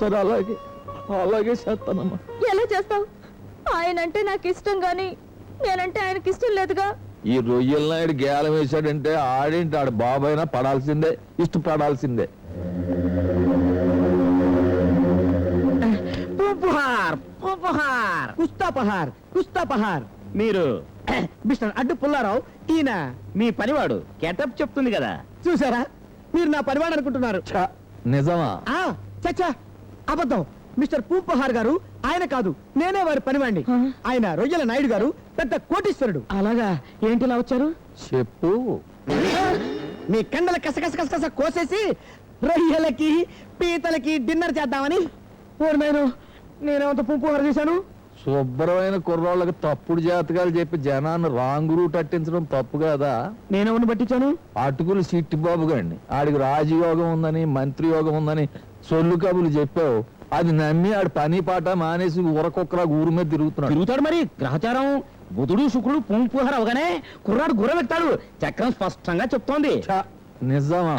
సరే అలాగే. అలాగే చేస్తానమ్మా. ఎలా చేస్తావు? ఆయన అంటే నాకు ఇష్టం గాని నేనంటే ఆయనకి ఇష్టం లేదుగా. ఈ రొయ్యల నాయుడు గేలం వేశాడంటే ఆడేంటి? ఆడు బాబైనా పడాల్సిందే ఇష్టపడాల్సిందే. పుహార్ పుహార్ కుస్తా పహార్ కుస్తా పహార్ మీరు మిస్టర్ అడ్డు పుల్లారావు ఈయన మీ పనివాడు. గెటప్ చెప్తుంది కదా. చూసారా మీరు నా పరివాడు అనుకుంటున్నారు నిజమా? ఆ, చచ్చా. అబద్ధం. మిస్టర్ పూపహార్ గారు ఆయన కాదు నేనే వారి పనివాణ్ణి. ఆయన రొయ్యల నాయుడు గారు పెద్ద కోటీశ్వరుడు. అలాగా? ఏంటి ఇలా వచ్చారు? చెప్పు. మీ కండల కసకస కసకస కోసేసి రొయ్యలకి పీతలకి డిన్నర్ చేద్దామని. ఓరు నేను నేనేమంత పూపహార్ చేశాను? శుభ్రమైన కుర్రోళ్ళకి తప్పుడు జాతకాలు చెప్పి జనాన్ని రాంగ్ రూట్ అట్టించడం తప్పు కదా? నేనేమన్నా పట్టించాను? అటుకులు సిట్టి బాబు గండి ఆడికి రాజయోగం ఉందని మంత్రి యోగం ఉందని సొల్లు కబులు చెప్పావు. అది నమ్మి ఆడు పని పాట మానేసి ఊరకొక్కరా ఊరి మీద తిరుగుతున్నాడు. తిరుగుతాడు మరి. గ్రహచారం. బుధుడు శుక్రుడు పుంపుహార్ అవగానే కుర్రాడు గుర్ర వెక్తాడు. చక్రం స్పష్టంగా చెప్తోంది. ఛ, నిజమా?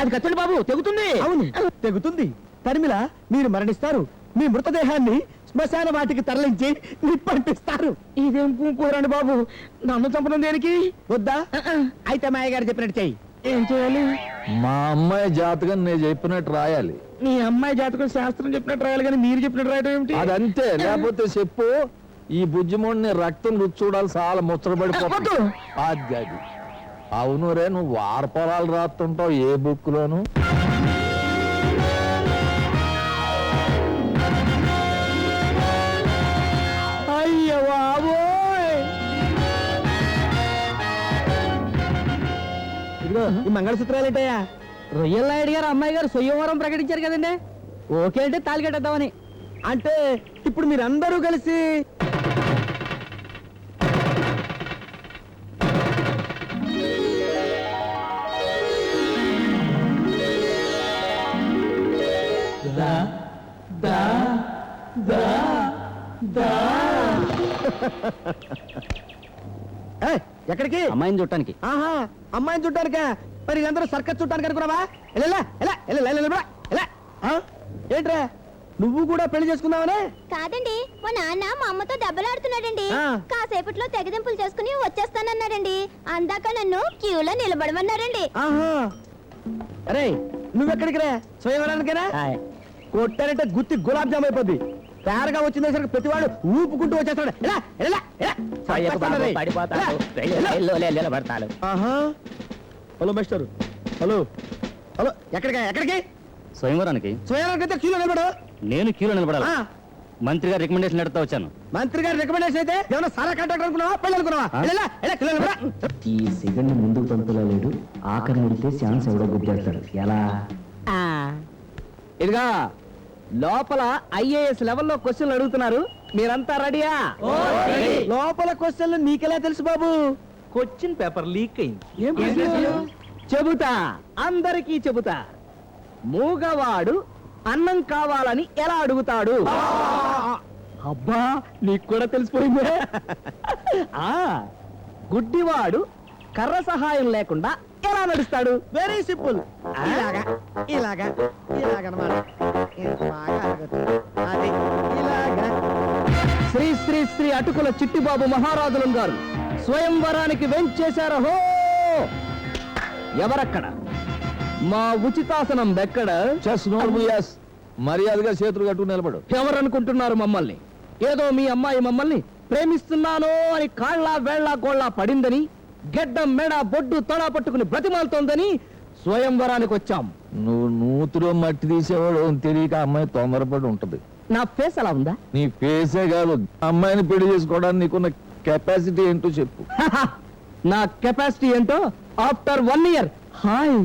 అది కత్తండి బాబు తెగుతుంది. అవును తెగుతుంది. తరిమిల మీరు మరణిస్తారు. మీ మృతదేహాన్ని శ్మశాన వాటికి తరలించి నిప్పంటిస్తారు ఇదేం పూకోరండి బాబు? నన్ను చంపడం దేనికి? వద్దా? అయితే మాయ గారు చెప్పినట్టు చెయ్యి ఏం చేయాలి? మా అమ్మాయి జాతకం నేను చెప్పినట్టు రాయాలి. మీ అమ్మాయి జాతకం శాస్త్రం చెప్పినట్టు రాయాలి కానీ మీరు చెప్పినట్టు రాయడం ఏమిటి? అదంతే. లేకపోతే చెప్పు ఈ బుజ్జిమోడిని రక్తం రుచి చూడాలి చాలా ముచ్చటపడిపోతుంది వద్దు. అది అది. అవును రే నువ్వు వారపొలాలు రాస్తుంటావు ఏ బుక్ లోను ఇదిగో ఈ మంగళసూత్రాలు ఏంటయ్యా? రొయ్యల నాయుడు గారు అమ్మాయి గారు సొయ్యవరం ప్రకటించారు కదండి. ఓకే అంటే తాళి కట్టేద్దామని. అంటే ఇప్పుడు మీరందరూ కలిసి ఏయ్, ఎక్కడికి? అమ్మాయిని చూడటానికి. ఆహా అమ్మాయిని చుట్టానికా మరి అందరూ సర్కస్ చుట్టానికి అనుకున్నావా? ఎలా ఎలా ఎలా ఎలా ఎలా ఏంట్రా? నువ్వు కూడా పెళ్ళి చేసుకుందావనే కాదండి మా నాన్న మా అమ్మతో దెబ్బలాడుతున్నాడండి. ఆ. కాసేపట్లో తెగదింపులు చేసుకుని వచ్చేస్తానన్నాడండి. అందాక నన్ను క్యూలో నిలబడమన్నారండి. ఆహా. అరే నువ్వెక్కడికి రా? స్వయంవరానికేనా? కొట్టారంటే గుత్తి గులాబ్ జామ్ అయిపోద్ది. తయారుగా వచ్చిందేసరికి ప్రతివాడు ఊపుకుంటూ వచ్చేస్తాడు. Hello mister. హలో. హలో ఎక్కడికి ఎక్కడికి? స్వయంవరానికి. స్వయంవరానికి అయితే క్యూలో నిలబడు. నేను క్యూలో నిలబడాలి? మంత్రి గారు రికమెండేషన్ ఎడతా వచ్చాను. మంత్రి గారి రికమెండేషన్ అయితే ఏమైనా సారా కాంట్రాక్ట్ అనుకున్నావా? పెళ్ళి అనుకున్నావా? ఈ సెకండ్ ముందుకు పంపులేడు ఆఖరి ముడితే ఛాన్స్ ఎవడో గుద్దేస్తాడు. ఎలా? ఇదిగా లోపల ఐఏఎస్ లెవెల్లో క్వశ్చన్లు అడుగుతున్నారు. మీరంతా రెడీయా? లోపల క్వశ్చన్లు నీకెలా తెలుసు బాబు? క్వశ్చన్ పేపర్ లీక్ అయింది? చెబుతా. అందరికీ చెబుతా. మూగవాడు అన్నం కావాలని ఎలా అడుగుతాడు? అబ్బా నీకు కూడా తెలిసిపోయిందే. ఆ గుడ్డివాడు కర్ర సహాయం లేకుండా ఎలా నడుస్తాడు? వెరీ సింపుల్ ఇలాగా ఇలాగా ఇలాగనమాట. అది ఇలాగా. శ్రీ శ్రీ శ్రీ అటుకుల చిట్టిబాబు మహారాజులం గారు స్వయంవరానికి వెంచేశారు. హో! ఎవరక్కడ? మా ఉచితాసనం ఎక్కడ? మర్యాదగా చేతులు కట్టుకుని నిలబడు. ఎవరనుకుంటున్నారు మమ్మల్ని? ఏదో మీ అమ్మాయి మమ్మల్ని ప్రేమిస్తున్నాను అని కాళ్ళ వేళ్ళ గోళ్ళ పడిందని గెడ్డం మెడ బొడ్డు తొడ పట్టుకుని బ్రతిమాలుతోందని స్వయంవరానికి వచ్చాం. నువ్వు నూతిలో మట్టి తీసేవాడు తెలియక అమ్మాయి తొందరపడి ఉంటది. నా ఫేస్ అలా ఉందా? నీ ఫేసే కాదు. అమ్మాయిని పెళ్ళి చేసుకోవడానికి నీకున్న కెపాసిటీ ఏంటో చెప్పు. నా కెపాసిటీ ఏంటో ఆఫ్టర్ వన్ ఇయర్. హాయ్.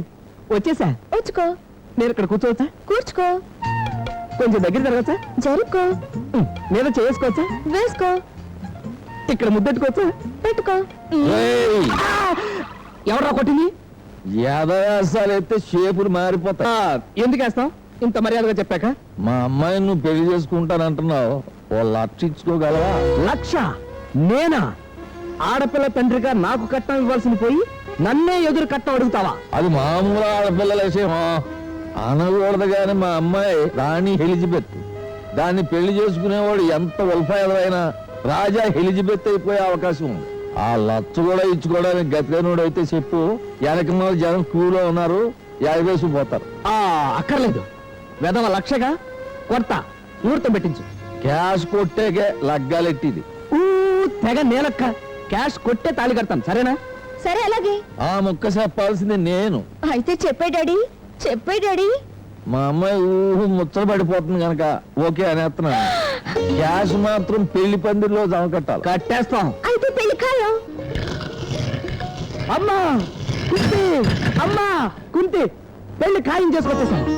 వచ్చేసా? వచ్చుకో. నేను ఇక్కడ కూర్చోవచ్చా? కూర్చుకో. కొంచెం దగ్గర జరగచ్చా? జరుపుకో. మీద చేసుకోవచ్చా? వేసుకో. ఇక్కడ ముద్దెట్టుకోవచ్చా పెట్టుకో! ఎవరా కొట్టింది? యాదవ్యాసాలు అయితే షేపులు ఆ, మారిపోతాయి ఎందుకు వేస్తాం ఇంత మర్యాదగా చెప్పాక? మా అమ్మాయిని నువ్వు పెళ్ళి చేసుకుంటానంటున్నావు. ఓ లక్ష ఇచ్చుకోగలవా లక్ష? నేనా? ఆడపిల్ల తండ్రిగా నాకు కట్నం ఇవ్వాల్సింది పోయి నన్నే ఎదురు కట్నం అడుగుతావా? అది మామూలు ఆడపిల్లల విషయం అనకూడదు కానీ మా అమ్మాయి రాణి ఎలిజబెత్. దాన్ని పెళ్ళి చేసుకునేవాడు ఎంత ఉల్ఫాయలైనా రాజా ఎలిజబెత్ అయిపోయే అవకాశం ఉంది. ఆ లచ్చ కూడా ఇచ్చుకోవడానికి గతిలేనుడు అయితే చెప్పు వెనక మీద జనం క్యూలో ఉన్నారు యాభై పోతారు. ఆ అక్కర్లేదు. వెదవ లక్షగా కొడతా ముహూర్తం పెట్టించు. క్యాష్ కొట్టేకే లగ్గాలెట్టిది. ఊ, తెగ నేలక్క. క్యాష్ కొట్టే తాళి కడతాను సరేనా? సరే అలాగే. ఆ ముక్క చెప్పాల్సింది నేను. అయితే చెప్పే డాడీ చెప్పే డాడీ. మా అమ్మాయి ఊహు ముచ్చట పడిపోతుంది కనుక ఓకే అనేస్తున్నాను క్యాష్ మాత్రం పెళ్ళి పందిరిలో జమ కట్టాలి. కట్టేస్తాం. అయితే పెళ్ళి ఖాయం అమ్మా కుంతి అమ్మా కుంతి పెళ్ళి ఖాయం చేసుకొచ్చేసాను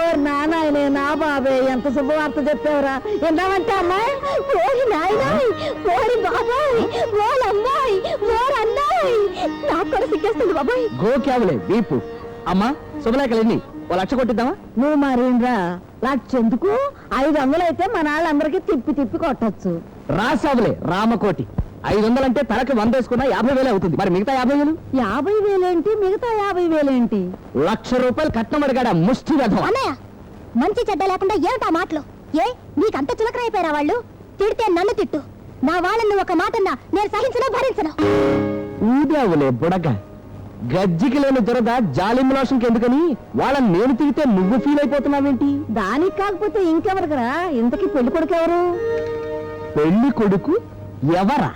ఓర్ నానాయనే నా బాబే ఎంత శుభవార్త చెప్పావురా. విన్నావంటే అమ్మాయి ఓరి నాయనాయ్ ఓరి బాబాయ్ ఓలమ్మాయ్ ఓరన్నాయ్ నాకు కూడా సిగ్గేస్తుంది బాబాయ్. గోక్యావులే వీపు. అమ్మా శుభలేఖలు ఎన్ని? ఓ లక్ష కొట్టిద్దామా? నువ్వు మరేంద్రా లక్షెందుకు ఐదు వందలు అయితే మన వాళ్ళందరికీ తిప్పి తిప్పి కొట్టచ్చు. రాసావులే రామకోటి. ఐదు వందలంటే తలకి వంద వేసుకున్నా యాభై వేలే అవుతుంది. మరి మిగతా యాభై వేలు? యాభై వేలేంటి? మిగతా యాభై వేలేంటి? లక్ష రూపాయలు కట్నం అడిగాడు ముష్టి వెధవ? అన్నయ్య మంచి చెడ్డ లేకుండా ఏమిటా మాటలు? ఏ నీకంత చులకనైపోయారా వాళ్ళు? తిడితే నన్ను తిట్టు. నా వాళ్ళని ఒక మాటన్నా నేను సహించను భరించను. ఊదావులే బుడగ. గజ్జికి లేని దురద జాలిం లోషన్కి ఎందుకని? వాళ్ళని నేను తిరిగితే నువ్వు ఫీల్ అయిపోతున్నావేంటి? దానికి కాకపోతే ఇంకెవరికరా? ఇంతకీ పెళ్ళి కొడుకు ఎవరు? పెళ్ళి కొడుకు ఎవరా?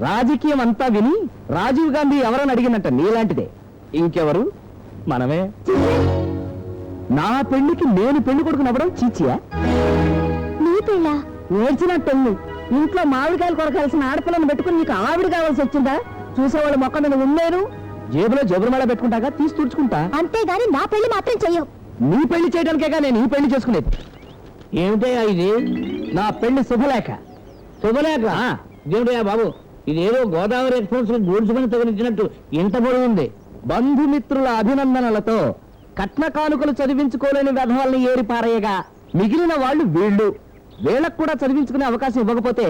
రాజకీయం అంతా విని రాజీవ్ గాంధీ ఎవరని అడిగినట్ట నీలాంటిదే. ఇంకెవరు? మనమే. నా పెళ్ళికి నేను పెళ్ళి కొడుకు నవ్వడం చీచియా? నీ పిల్ల ఏడ్చినట్టుంది ఇంట్లో మామిడికాయలు కొరకాల్సిన ఆడపిల్లను పెట్టుకుని నీకు ఆవిడ కావాల్సి వచ్చిందా? చూసేవాళ్ళు మొక్క మీద ఉండలేరు జేబులో జబురుమేళ పెట్టుకుంటాగా తీసి తుడుచుకుంటా? అంతేగాని నా పెళ్ళి మాత్రం చెయ్యవు. నీ పెళ్ళి చేయడానికేగా నేను ఈ పెళ్ళి చేసుకునేది? ఏమిటయ్యా ఇది? నా పెళ్ళి శుభలేఖ. శుభలేఖ? దేవుడయ్యా బాబు? ఇదేదో గోదావరి ఎక్స్ప్రెస్ గూడ్చుకుని తగిలించినట్టు ఇంత పొడవు ఉంది బంధుమిత్రుల అభినందనలతో కట్న కానుకలు చదివించుకోలేని వెధవాల్ని ఏరి పారేయగా మిగిలిన వాళ్ళు వీళ్ళు. వీళ్ళకు కూడా చదివించుకునే అవకాశం ఇవ్వకపోతే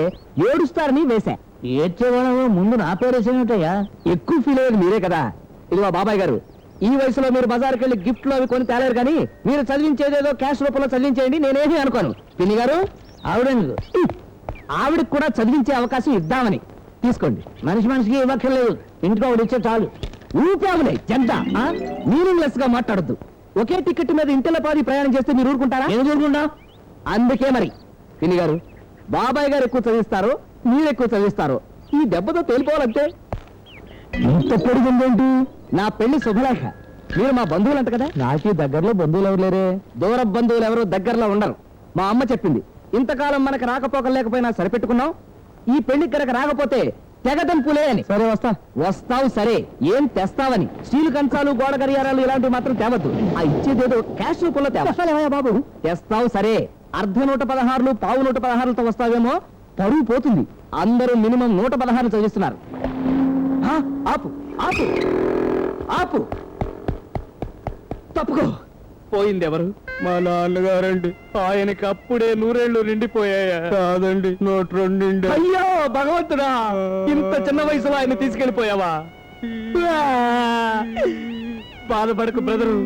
ఏడుస్తారని వేశా. ఏడ్చేవాళ్ళ ముందు నా పేరు వేసేటయ్యా ఎక్కువ ఫీల్ అయ్యేది మీరే కదా. ఇదిగో బాబాయ్ గారు ఈ వయసులో మీరు బజార్కి వెళ్ళి గిఫ్ట్లు అవి కొని తేలేరు కానీ మీరు చదివించేదేదో క్యాష్ రూపంలో చదివించేయండి నేనేమీ అనుకోను. పిన్ని గారు ఆవిడెందుకు? ఆవిడకి కూడా చదివించే అవకాశం ఇద్దామని. తీసుకోండి. మనిషి మనిషికి ఇవ్వక్కర్లేదు. ఇంటికి ఒకటి ఇచ్చే చాలు. ఊపాములే జంట. మీనింగ్లెస్గా మాట్లాడద్దు. ఒకే టికెట్ మీద ఇంటిలో పాది ప్రయాణం చేస్తే మీరు ఊరుకుంటారా? నేను ఊరుకుంటా? అందుకే మరి. పిన్ని గారు బాబాయ్ గారు ఎక్కువ చదివిస్తారు. మీరు ఎక్కువ చదివిస్తారు. ఈ దెబ్బతో తేలిపోవాలంటే ఇంత పొడిగిందేంటి? నా పెళ్ళి శుభలేఖ. మీరు మా బంధువులు అంట కదా? నాకి దగ్గరలో బంధువులు ఎవరు లేరే? దూర బంధువులు ఎవరు దగ్గరలో ఉండరు. మా అమ్మ చెప్పింది ఇంతకాలం మనకు రాకపోకలు లేకపోయినా సరిపెట్టుకున్నాం ఈ పెళ్ళికి కనుక రాకపోతే తెగదంపులే అని. సరే వస్తా. వస్తావు సరే ఏం తెస్తావని. స్టీల్ కంచాలు గోడ గడియారాలు ఇలాంటివి మాత్రం తేవద్దు. ఆ ఇచ్చేదేదో క్యాష్ రూపంలో తేవా. బాబు. తెస్తావు సరే అర్ధ నూట పదహారులు పావు నూట పదహారులతో వస్తావేమో? పరువు పోతుంది. అందరూ మినిమం నూట పదహారు చదివిస్తున్నారు. ఆ, ఆపు ఆపు ఆపు. తప్పుకో. పోయింది ఎవరు మా నాన్నగారండి. ఆయనకి అప్పుడే నూరేళ్ళు నిండిపోయాయా. కాదండి నోట్ రెండు అయ్యో భగవంతుడా! ఇంత చిన్న వయసులో ఆయన తీసుకెళ్ళిపోయావా! బాధపడకు బ్రదరు.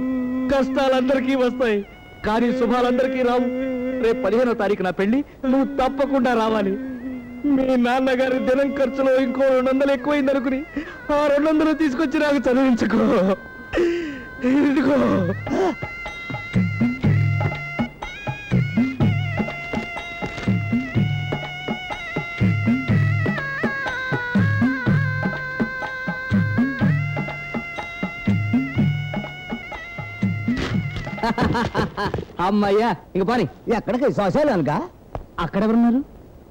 కష్టాలందరికీ వస్తాయి కానీ శుభాలందరికీ రావు. రేపు పదిహేనో తారీఖు నా పెళ్ళి నువ్వు తప్పకుండా రావాలి. మీ నాన్నగారి దినం ఖర్చులో ఇంకో రెండు వందలు ఎక్కువైంది అనుకుని ఆ రెండు వందలు తీసుకొచ్చి నాకు చదివించుకో. ఇదిగో. అమ్మయ్యా ఇంక పని. ఎక్కడికి? శ్మశానానికా? అక్కడెవరున్నారు?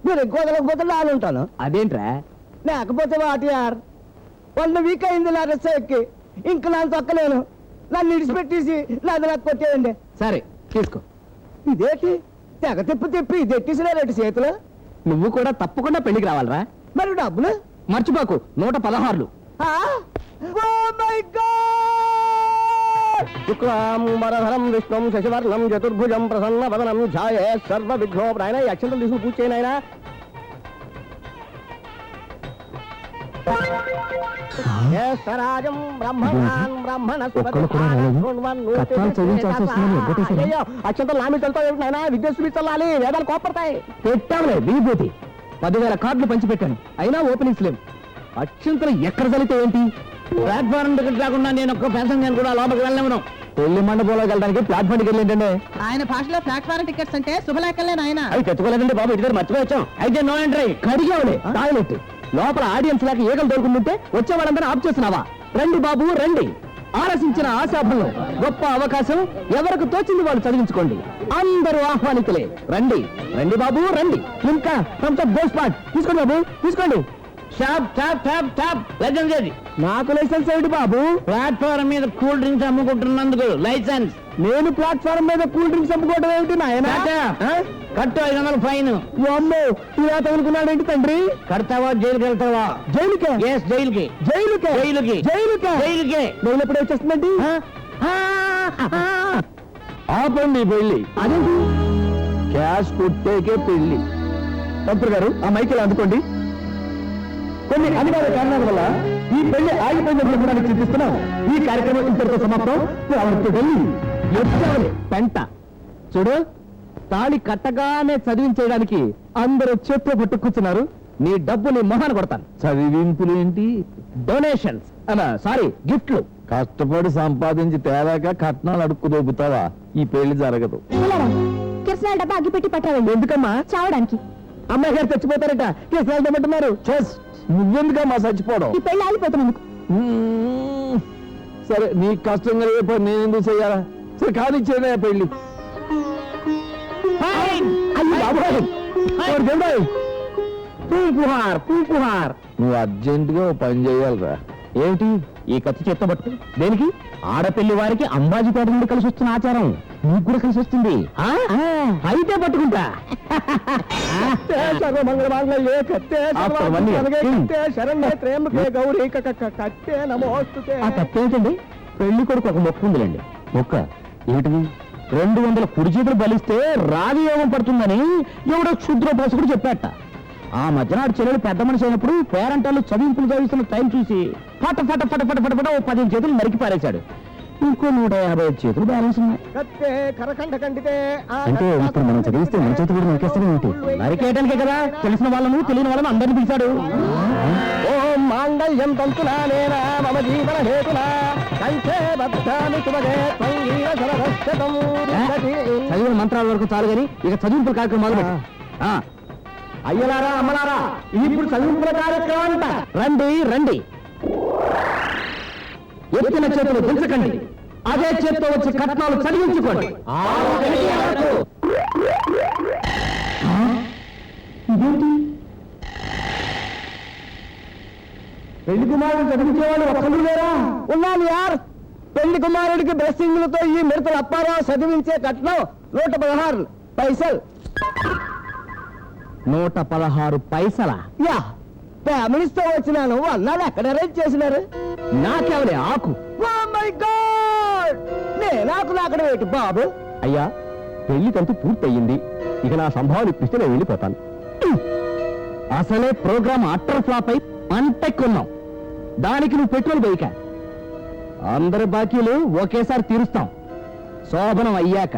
మీరు ఎక్కువ వదలకపోతే నేను ఉంటాను. అదేంట్రా? లేకపోతే వాటి యార్ వన్ వీక్ అయింది నా రెస్ ఎక్కి. ఇంక ನಾನು తొక్కలేను నన్ను ఇడిచిపెట్టేసి నాది నాకు కొట్టేయండి. సరే తీసుకో. ఇదేంటి? తెగ తిప్పి తిప్పి ఇది ఎట్టేసినారేంటి చేతిలో? నువ్వు కూడా తప్పకుండా పెళ్ళికి రావాలరా. మరి డబ్బులు? మర్చిపోకు నూట పదహారులు. శుక్లాంబరధరం విష్ణుం శశివర్ణం చతుర్భుజం ప్రసన్న వదనం ఛాయే సర్వ విఘ్నో ఆయన అక్షంతలు తీసుకుని పూజ చేయను ఆయన అక్షంతలు నాయనా? విద్యుత్ చల్లాలి వేదాలు కోపడతాయి పెట్టావులే విభూతి పదివేల కార్డులు పంచిపెట్టాను. అయినా ఓపెనింగ్స్ లేవు. అత్యంతలు ఎక్కడ చలితే ఏంటి? ప్లాట్ఫారం టికెట్ రాకుండా నేను ఒక్క ప్యాసింజర్ కూడా లోపలికి వెళ్ళలేము పెళ్ళి మండపంలోకి వెళ్ళడానికి ప్లాట్ఫామ్ టికెట్ ఏంటంటే ఆయన భాషలో ప్లాట్ఫారం టికెట్స్ అంటే శుభలేఖలే నాయన. అవి తెచ్చుకోలేదండి బాబు ఇటు మర్చిపోయి వచ్చాం. అయితే నో ఎంట్రీ కడిగావులే టాయిలెట్ లోపల ఆడియన్స్ లేక ఈగలు దొరుకుంటుంటే వచ్చే వాళ్ళందరూ ఆఫ్ చేస్తున్నావా? రండి బాబు రండి. ఆలోచించిన ఆశాభంలో గొప్ప అవకాశం ఎవరికి తోచింది వాళ్ళు చదివించుకోండి. అందరూ ఆహ్వానితులే. రండి రండి బాబు రండి. ఇంకా స్పాట్ తీసుకోండి బాబు తీసుకోండి. Shop top top top licence నాకు లైసెన్స్ ఏమిటి బాబు? ప్లాట్ఫారం మీద కూల్ డ్రింక్స్ అమ్ముకుంటున్నందుకు లైసెన్స్ నేను ప్లాట్ఫారం మీద కూల్ డ్రింక్స్ అమ్ముకోవడం ఏమిటి నాయన? కట్టు ఐదు వందలు ఫైన్ అమ్మో ఇలా తగులుకున్నాడేంటి తండ్రి? కడతావా జైలుకి వెళ్తావా? జైలుకే? ఎస్ జైలుకి. జైలుకే? జైలుకి. జైలుకే? జైలుకే. జైలు ఎప్పుడు వచ్చేస్తుందండి? ఆపండి ఈ పెళ్ళి అదేంటి? క్యాష్ కొట్టేకే పెళ్ళి పంతులు గారు ఆ మైకిల్ అందుకోండి? కొన్ని అనివార్య కారణాల వల్ల ఈ పెళ్ళి ఆగిపోయినట్లు కూడా మీకు చూపిస్తున్నాం ఈ కార్యక్రమం ఇంతటితో సమాప్తం. పెంట. చూడు తాళి కట్టగానే చదివించేయడానికి అందరూ చేత్తో పట్టు కూర్చున్నారు. నీ డబ్బు నీ మొహాన కొడతాను. చదివింపులు ఏంటి? డొనేషన్స్ సారీ గిఫ్ట్లు. కష్టపడి సంపాదించి తేరాక కట్నాలు అడుక్కు దొబ్బుతావా ఈ పెళ్ళి జరగదు. కిరసనాల డబ్బా అగ్గిపెట్టి పట్టరండి ఎందుకమ్మా? చావడానికి. అమ్మాయి గారు చచ్చిపోతారట. కేసు వెళ్తామంటున్నారు చెస్ నువ్వెందుకమ్మా చచ్చిపోవడం? ఈ పెళ్ళి ఆగిపోతున్నందుకు మ్మ్. సరే నీ కష్టంగా ఏ పని నేను ఎందుకు చెయ్యాలా సరే కానిచ్చేదే పెళ్ళి నువ్వు అర్జెంటుగా పని చేయాలిరా. ఏమిటి ఈ కత్తి చెత్తబట్టు దేనికి? ఆడపిల్లి వారికి అంబాజీపేట నుండి కలిసి వస్తున్న ఆచారం. నీకు కూడా కలిసి వస్తుంది. ఆ? అయితే పట్టుకుంటా. ఆ పెళ్ళి కొడుకు ఒక మొక్క ఉందిలేండి. మొక్క ఏమిటిది? రెండు వందల కుడి చేతులు బలిస్తే రాగి యోగం పడుతుందని ఎవడో క్షుద్రోపాసకుడు చెప్పాట. ఆ మధ్యనాడు చెల్లెలు పెద్ద మనిషి అయినప్పుడు పేరంటాలు చదివింపులు చదివిస్తున్న టైం చూసి ఫట ఫట ఫట ఫట ఫట ఫట ఓ పదిహేను చేతులు నరికి పారేశాడు. ఇంకో నూట యాభై ఐదు చేతులు బ్యాలెన్స్ ఉన్నాయి. ఆ అంటే ఇప్పుడు మనం చదివిస్తే మన చేతి కూడా ఏంటి? నరికేయడానికే కదా? తెలిసిన వాళ్ళను తెలియని వాళ్ళను అందరిని పిలిచాడు. ఓం మాంగళ్యం తంతునానేన మమ జీవన హేతునా? కంఠే బద్ధామి చదివిన మంత్రాల వరకు చాలు గాని ఇక చదివింపుల కార్యక్రమం మొదలు అయ్యలారా అమ్మలారా ఇప్పుడు చదివింపుల కార్యక్రమం అంట రండి రండి. ఎత్తిన చేతులు దించకండి అదే చేత్తో వచ్చి కట్నాలు చదివించుకోండి. పెళ్ళి కుమారుడు చదివించేవాళ్ళు ఒక్కరు లేరా? ఉన్నాను యార్. పెళ్ళి కుమారుడికి బ్లెస్సింగ్లతో ఈ మిడతలు అప్పారావు చదివించే కట్నం నూట పదహారు. పైసలు. నూట పదహారు పైసల? యా ఫ్యామిలీస్తో వచ్చినాను అన్నాడు ఎక్కడ అరేంజ్ చేసినారు. నాకెవరే ఆకు? నేనాకు నాకడ ఏంటి బాబు. అయ్యా పెళ్ళి తంతు పూర్తయింది. ఇక నా సంభావన ఇప్పిస్తే నేను వెళ్ళిపోతాను. అసలే ప్రోగ్రామ్ అట్టర్ ఫ్లాప్ అయి అంటెక్కున్నాం దానికి నువ్వు పెట్రోల్ బైక అందరి బాకీలు ఒకేసారి తీరుస్తాం. శోభనం అయ్యాక.